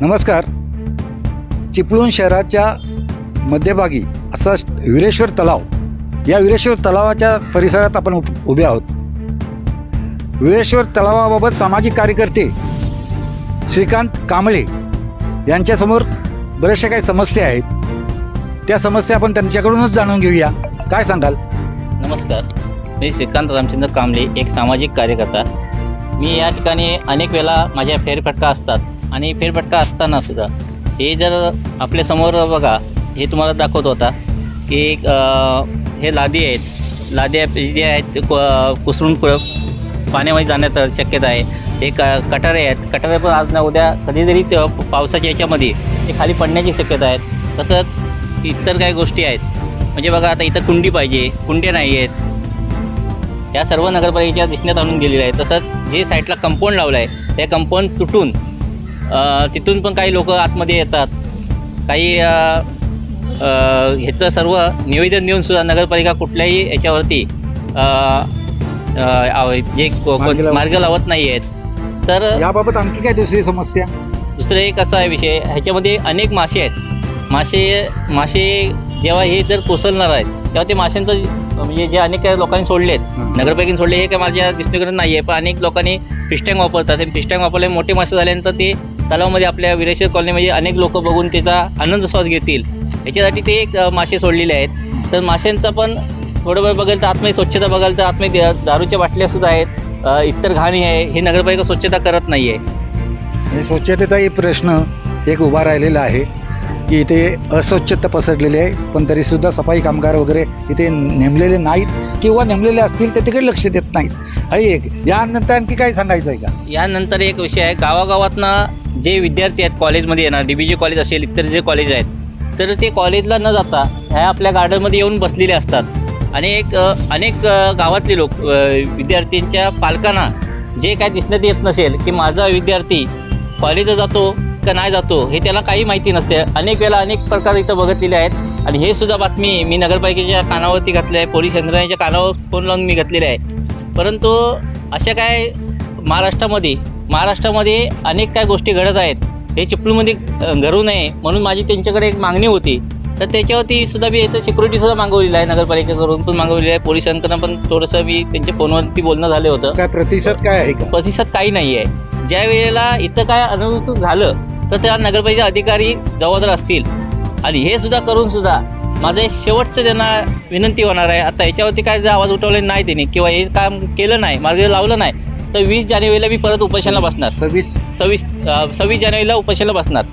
नमस्कार. चिपळूण शहराच्या मध्यभागी असा विरेश्वर तलाव. या विरेश्वर तलावाच्या परिसरात आपण उभे आहोत. विरेश्वर तलावाबाबत सामाजिक कार्यकर्ते श्रीकांत कांबळे यांच्यासमोर बऱ्याचशा काही समस्या आहेत. त्या समस्या आपण त्यांच्याकडूनच जाणून घेऊया. काय सांगाल? नमस्कार. मी श्रीकांत रामचंद्र कांबळे एक सामाजिक कार्यकर्ता. मी या ठिकाणी अनेक वेळा माझ्या फेरफटका असतात. आणि फेरफटका असताना सुद्धा. हे जर आपल्यासमोर बघा हे तुम्हाला दाखवत होता की हे लादी आहेत. लाद्या जे आहेत ते कुसरून पाण्यामध्ये जाण्यात शक्यता आहे. हे क कटारे आहेत. कटारे पण आज ना उद्या कधीतरी ते पावसाच्या याच्यामध्ये ते खाली पडण्याची शक्यता आहे. तसंच इतर काही गोष्टी आहेत. म्हणजे बघा आता इथं कुंडी पाहिजे. कुंड्या नाही आहेत. या सर्व नगरपालिकेच्या दिसण्यात आणून गेलेल्या आहे तसंच जे साईडला कंपाऊंड लावलं आहे ते कंपाऊंड तुटून तिथून पण काही लोक आतमध्ये येतात. काही ह्याचं सर्व निवेदन देऊन सुद्धा नगरपालिका कुठल्याही याच्यावरती जे मार्गी लावत- नाही. आहेत. तर याबाबत आणखी काय दुसरी समस्या? दुसरं एक असा आहे विषय ह्याच्यामध्ये अनेक मासे आहेत. मासे मासे जेव्हा हे जर कोसळणार आहेत तेव्हा ते माशांचं म्हणजे जे अनेक काही लोकांनी सोडले आहेत हं. नगरपालिकेने सोडले हे काय माझ्या दृष्टीकडे नाही आहे पण अनेक लोकांनी फिश टँक वापरतात आणि फिश टँक वापरले मोठे मासे झाल्यानंतर ते तलावामध्ये आपल्या विरेश्वर कॉलनीमध्ये अनेक लोक बघून त्याचा आनंद श्वास घेतील. याच्यासाठी ते एक मासे सोडलेले आहेत. तर माशांचा पण थोडं वेळ बघाल तर आतमध्ये स्वच्छता बघाल तर आतमध्ये दारूच्या बाटल्या सुद्धा आहेत. इतर घाणी आहे. हे नगरपालिका स्वच्छता करत नाही आहे स्वच्छतेचाही प्रश्न एक उभा राहिलेला आहे. की इथे अस्वच्छता पसरलेली आहे पण तरीसुद्धा सफाई कामगार वगैरे इथे नेमलेले नाहीत किंवा नेमलेले असतील तर तिकडे लक्ष देत नाहीत. आणि एक. यानंतर आणखी काय सांगायचं आहे का? यानंतर एक विषय आहे. गावागावातनं जे विद्यार्थी आहेत कॉलेजमध्ये येणार डी बी जे कॉलेज असेल इतर जे कॉलेज आहेत तर ते कॉलेजला न जाता ह्या आपल्या गार्डनमध्ये येऊन बसलेले असतात. आणि एक अनेक गावातले लोक विद्यार्थ्यांच्या पालकांना जे काय दिसण्यात येत नसेल की माझा विद्यार्थी कॉलेजला जातो का नाही जातो हे त्याला काही माहिती नसते. अनेक वेळा अनेक प्रकार इथं बघितलेले आहेत. आणि हे सुद्धा बातमी मी नगरपालिकेच्या कानावरती घातली आहे पोलीस यंत्रणेच्या कानावर फोन लावून मी घातलेले आहे. परंतु अशा काय महाराष्ट्रामध्ये महाराष्ट्रामध्ये अनेक काय गोष्टी घडत आहेत हे चिपळूणमध्ये अ, घडू नये म्हणून माझी त्यांच्याकडे एक मागणी होती. तर त्याच्यावरती सुद्धा मी इथं सिक्युरिटी सुद्धा मागवलेली आहे नगरपालिकेकडून पण मागवलेली आहे. पोलिसांकडनं पण थोडंसं मी त्यांच्या फोनवरती बोलणं झालं होतं. काय प्रतिसाद काय आहे प्रतिसाद काही नाही आहे. ज्या वेळेला इथं काय अनुसूचित झालं तर त्या नगरपालिका अधिकारी जबाबदार असतील. आणि हे सुद्धा करून सुद्धा माझं एक शेवटचं त्यांना विनंती होणार आहे. आता याच्यावरती काय जर आवाज उठवले नाही त्यांनी किंवा हे काम केलं नाही मार्ग लावलं नाही तर वीस जानेवारीला मी परत उपोषणाला बसणार. सव्वीस. सव्वीस सव्वीस जानेवारीला उपोषणाला बसणार.